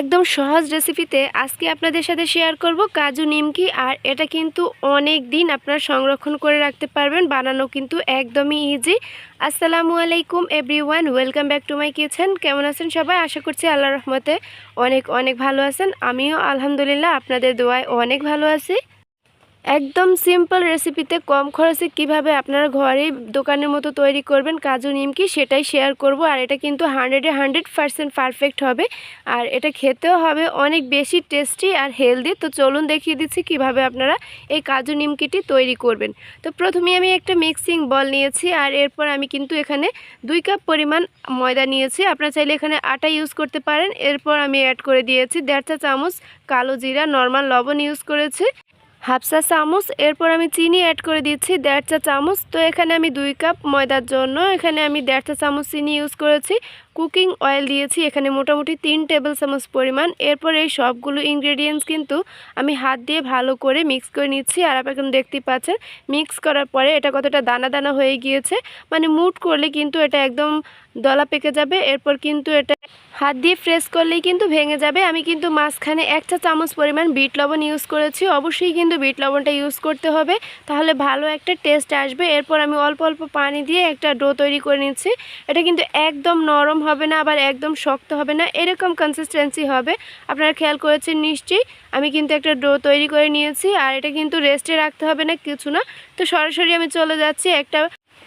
একদম সহজ রেসিপিতে আজকে আপনাদের সাথে শেয়ার করব কাজু নিমকি আর এটা কিন্তু অনেক দিন আপনারা সংরক্ষণ করে রাখতে পারবেন, বানানো কিন্তু একদমই ইজি আসসালামু আলাইকুম everyone welcome back to my kitchen কেমন আছেন সবাই? আশা করছি আল্লাহ রহমতে অনেক অনেক ভালো আছেন। আমিও আলহামদুলিল্লাহ আপনাদের দোয়ায় অনেক ভালো আছি। একদম সিম্পল রেসিপিতে কম খরচে কীভাবে আপনারা ঘরেই দোকানের মতো তৈরি করবেন, কাজু নিমকি সেটাই শেয়ার করব। আর এটা কিন্তু হান্ড্রেডে হান্ড্রেড পারসেন্ট পারফেক্ট হবে। আর এটা খেতেও হবে, অনেক বেশি টেস্টি আর হেলদি তো চলুন দেখিয়ে দিচ্ছি কীভাবে আপনারা এই কাজু নিমকিটি তৈরি করবেন। তো প্রথমে আমি একটা মিক্সিং বল নিয়েছি আর এরপর আমি কিন্তু এখানে দুই কাপ পরিমাণ ময়দা নিয়েছি। আপনারা চাইলে এখানে আটা ইউজ করতে পারেন। এরপর আমি অ্যাড করে দিয়েছি দেড় চা চামচ কালো জিরা নর্মাল লবণ ইউজ করেছি। হাফ চা চামচ, এরপর আমি চিনি অ্যাড করে দিচ্ছি, দেড় চা চামচ। তো এখানে আমি দুই কাপ ময়দার জন্য, এখানে আমি দেড় চা চামচ চিনি ইউজ করেছি। কুকিং অয়েল দিয়েছি, এখানে মোটামুটি তিন টেবিল চামচ পরিমাণ। এরপর এই সবগুলো ইনগ্রেডিয়েন্টস কিন্তু আমি হাত দিয়ে ভালো করে মিক্স করে নিচ্ছি। আর আপনারা দেখতেই পাচ্ছেন মিক্স করার পরে এটা কতটা দানা দানা হয়ে গিয়েছে। মানে মুট করলে কিন্তু এটা একদম দলা পেকে যাবে, এরপর কিন্তু এটা হাত দিয়ে ফ্রেশ করলেই কিন্তু ভেঙে যাবে। আমি কিন্তু মাঝখানে এক চা চামচ পরিমাণ বিট লবণ ইউজ করেছি, অবশ্যই কিন্তু বিট লবণটা ইউজ করতে হবে, তাহলে ভালো একটা টেস্ট আসবে। এরপর আমি অল্প অল্প পানি দিয়ে একটা ডো তৈরি করে নিচ্ছি। এটা কিন্তু একদম নরম হবে না, আবার একদম শক্ত হবে না, এরকম কনসিস্টেন্সি হবে। আপনারা খেয়াল করেছেন নিশ্চয়ই, আমি কিন্তু একটা ডো তৈরি করে নিয়েছি, আর এটা কিন্তু রেস্টে রাখতে হবে না, কিছু না। তো সরাসরি আমি চলে যাচ্ছি একটা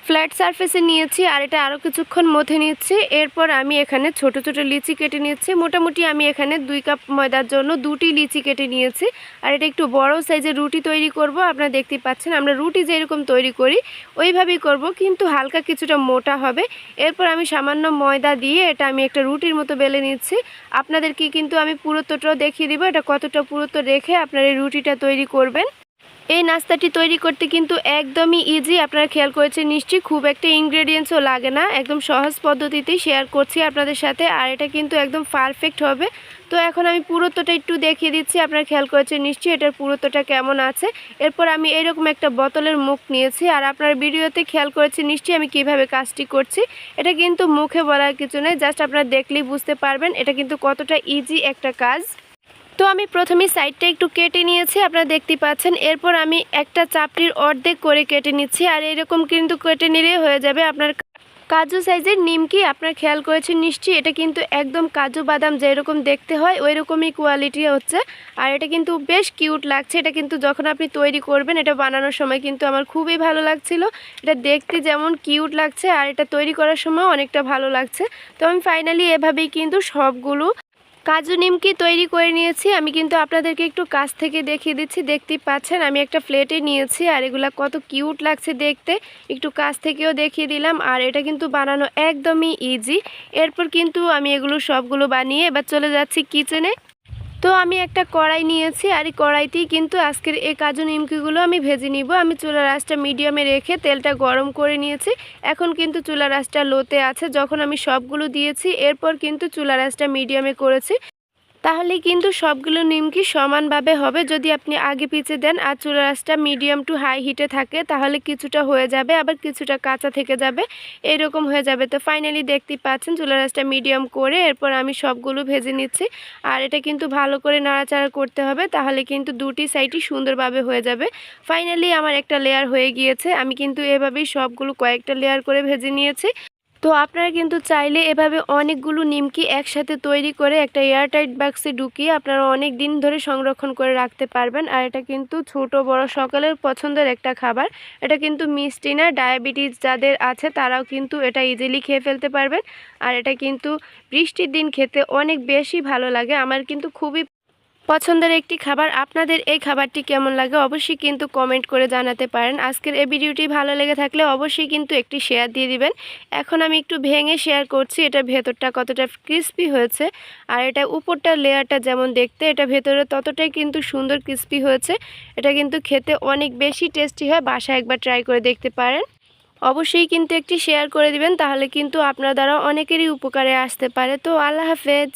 ফ্ল্যাট সারফেসে নিয়েছি আর এটা আরও কিছুক্ষণ মথে নিচ্ছি। এরপর আমি এখানে ছোট ছোট লিচি কেটে নিচ্ছি। মোটামুটি আমি এখানে দুই কাপ ময়দার জন্য দুটি লিচি কেটে নিয়েছি। আর এটা একটু বড় সাইজের রুটি তৈরি করব। আপনারা দেখতে পাচ্ছেন আমরা রুটি যেরকম তৈরি করি, ওইভাবেই করব। কিন্তু হালকা কিছুটা মোটা হবে। এরপর আমি সামান্য ময়দা দিয়ে এটা আমি একটা রুটির মতো বেলে নিচ্ছি। আপনাদেরকে কিন্তু আমি পুরোত্বটাও দেখিয়ে দেবো। এটা কতটা পুরোত্ব রেখে আপনারা রুটিটা তৈরি করবেন। এই নাস্তাটি তৈরি করতে কিন্তু একদমই ইজি আপনারা খেয়াল করেছেন নিশ্চয়ই, খুব একটা ইনগ্রেডিয়েন্টসও লাগে না, একদম সহজ পদ্ধতিতেই শেয়ার করছি আপনাদের সাথে, আর এটা কিন্তু একদম পারফেক্ট হবে। তো এখন আমি পুরোত্বটা একটু দেখিয়ে দিচ্ছি, আপনারা খেয়াল করেছেন নিশ্চয়ই এটার পুরোত্বটা কেমন আছে। এরপর আমি এরকম একটা বোতলের মুখ নিয়েছি, আর আপনার ভিডিওতে খেয়াল করেছেন নিশ্চয়ই আমি কীভাবে কাজটি করছি। এটা কিন্তু মুখে বলার কিছু নেই জাস্ট আপনারা দেখলেই বুঝতে পারবেন, এটা কিন্তু কতটা ইজি একটা কাজ। তো আমি প্রথমে সাইডটা একটু কেটে নিয়েছি, আপনারা দেখতে পাচ্ছেন। এরপর আমি একটা চাপটির অর্ধেক করে কেটে নিচ্ছি, আর এরকম কিন্তু কেটে নিলে হয়ে যাবে আপনার কাজু সাইজের নিমকি, আপনার খেয়াল করেছেন নিশ্চয়ই, এটা কিন্তু একদম কাজু বাদাম যেরকম দেখতে হয় ওই রকমই কোয়ালিটি হচ্ছে। আর এটা কিন্তু বেশ কিউট লাগছে, এটা কিন্তু যখন আপনি তৈরি করবেন, এটা বানানোর সময় কিন্তু আমার খুবই ভালো লাগছিল। এটা দেখতে যেমন কিউট লাগছে, আর এটা তৈরি করার সময় অনেকটা ভালো লাগছে। তো আমি ফাইনালি এভাবেই কিন্তু সবগুলো কাজু নিমকি তৈরি করে নিয়েছি। আমি কিন্তু আপনাদেরকে একটু কাছ থেকে দেখিয়ে দিচ্ছি। দেখতেই পাচ্ছেন, আমি একটা প্লেটে নিয়েছি আর এগুলা কত কিউট লাগছে দেখতে। একটু কাছ থেকেও দেখিয়ে দিলাম আর এটা কিন্তু বানানো একদমই ইজি এরপর কিন্তু আমি এগুলো সবগুলো বানিয়ে এবার চলে যাচ্ছি কিচেনে তো আমি একটা কড়াই নিয়েছি আর এই কড়াইতেই কিন্তু আজকের এই কাজু নিমকিগুলো আমি ভেজে নিব। আমি চুলা রাসটা মিডিয়ামে রেখে তেলটা গরম করে নিয়েছি। এখন কিন্তু চুলা রাসটা লোতে আছে। যখন আমি সবগুলো দিয়েছি, এরপর কিন্তু চুলা রাসটা মিডিয়ামে করেছি। তাহলে কিন্তু সবগুলো নিমকি সমানভাবে হবে। যদি আপনি আগে পিছিয়ে দেন আর চুলা রাসটা মিডিয়াম টু হাই হিটে থাকে, তাহলে কিছুটা হয়ে যাবে, আবার কিছুটা কাঁচা থেকে যাবে, এরকম হয়ে যাবে। তো ফাইনালি দেখতেই পাচ্ছেন চুলা রাসটা মিডিয়াম করে এরপর আমি সবগুলো ভেজে নিচ্ছি। আর এটা কিন্তু ভালো করে নাড়াচাড়া করতে হবে, তাহলে কিন্তু দুটি সাইডই সুন্দরভাবে হয়ে যাবে। ফাইনালি আমার একটা লেয়ার হয়ে গিয়েছে, আমি কিন্তু এভাবেই সবগুলো কয়েকটা লেয়ার করে ভেজে নিয়েছি। তো আপনারা কিন্তু চাইলে এভাবে অনেকগুলো নিমকি একসাথে তৈরি করে একটা এয়ারটাইট বাক্সে ঢুকিয়ে আপনারা অনেক দিন ধরে সংরক্ষণ করে রাখতে পারবেন। আর এটা কিন্তু ছোট, বড়, সকলের পছন্দের একটা খাবার। এটা কিন্তু মিষ্টি না, ডায়াবেটিস যাদের আছে তারাও কিন্তু এটা ইজিলি খেয়ে ফেলতে পারবেন। আর এটা কিন্তু বৃষ্টির দিন খেতে অনেক বেশি ভালো লাগে। আমার কিন্তু খুবই পছন্দের একটি খাবার, আপনাদের এই খাবারটি কেমন লাগে অবশ্যই কিন্তু কমেন্ট করে জানাতে পারেন। আজকের এই ভিডিওটি ভালো লেগে থাকলে অবশ্যই কিন্তু একটি শেয়ার দিয়ে দিবেন। এখন আমি একটু ভেঙে শেয়ার করছি, এটা ভেতরটা কতটা ক্রিস্পি হয়েছে আর এটা উপরটা লেয়ারটা যেমন দেখতে, এটা ভেতরে ততটাই কিন্তু সুন্দর ক্রিস্পি হয়েছে। এটা কিন্তু খেতে অনেক বেশি টেস্টি হয়, বাসায় একবার ট্রাই করে দেখতে পারেন। অবশ্যই কিন্তু একটি শেয়ার করে দিবেন, তাহলে কিন্তু আপনার দ্বারা অনেকেরই উপকারে আসতে পারে। তো আল্লাহ হাফেজ।